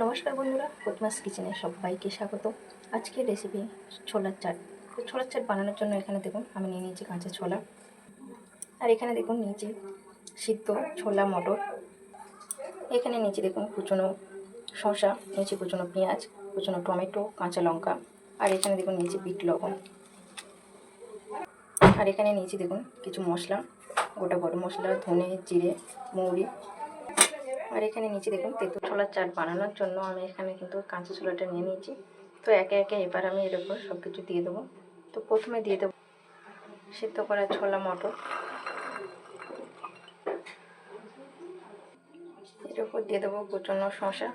নমস্কার বন্ধুরা, প্রতিমাস কিচেনে সবাইকে স্বাগত। আজকের রেসিপি ছোলার চাট। ছোলার চাট বানানোর জন্য এখানে দেখুন, আমি নিয়ে নিয়েছি কাঁচা ছোলা। আর এখানে দেখুন নিয়েছি সিদ্ধ ছোলা মটর। এখানে নিয়েছি দেখুন কুচনো শসা, নিয়েছি কুচনো পেঁয়াজ, কুচনো টমেটো, কাঁচা লঙ্কা। আর এখানে দেখুন নিয়েছি বিট লবণ। আর এখানে নিয়েছি দেখুন কিছু মশলা, গোটা গরম মশলা, ধনে, জিরে, মৌরি আর এখানে নিচে দেখুন তেঁতুল ছোলার চাট বানানোর জন্য আমি এখানে কিন্তু কাঁচা ছোলাটা নিয়ে নিয়েছি। তো একে একে এবার আমি এর উপর সব কিছু দিয়ে দেবো। তো প্রথমে দিয়ে দেবো সিদ্ধ করা ছোলা মটর। এর উপর দিয়ে দেবো কুচনো শসা।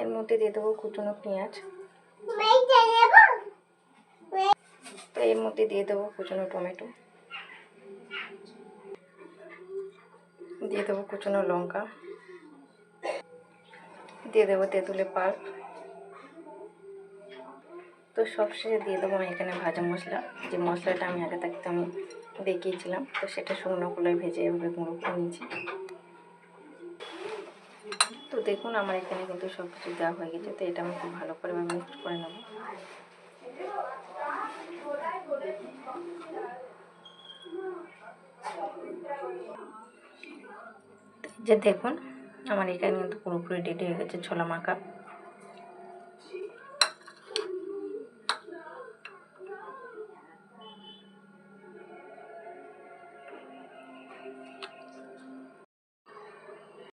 এর মধ্যে দিয়ে দেবো কুচনো পেঁয়াজ। তো এর মধ্যে দিয়ে দেবো কুচনো টমেটো। দিয়ে দেবো কুচনো লঙ্কা। দিয়ে দেবো তেঁতুলের পাল্প তো সবশেষে দিয়ে দেবো আমি এখানে ভাজা মশলা। যে মশলাটা আমি আগে থাকতে আমি দেখিয়েছিলাম, তো সেটা শুকনো কলায় ভেজে এভাবে গুঁড়ো করে নিয়েছি। তো দেখুন, আমার এখানে কিন্তু সব কিছু দেওয়া হয়ে গেছে, তো এটা আমি খুব ভালো করে মিক্স করে নেব। যে দেখুন আমার এখানে কিন্তু পুরোপুরি রেডি হয়ে গেছে ছোলা মাখা।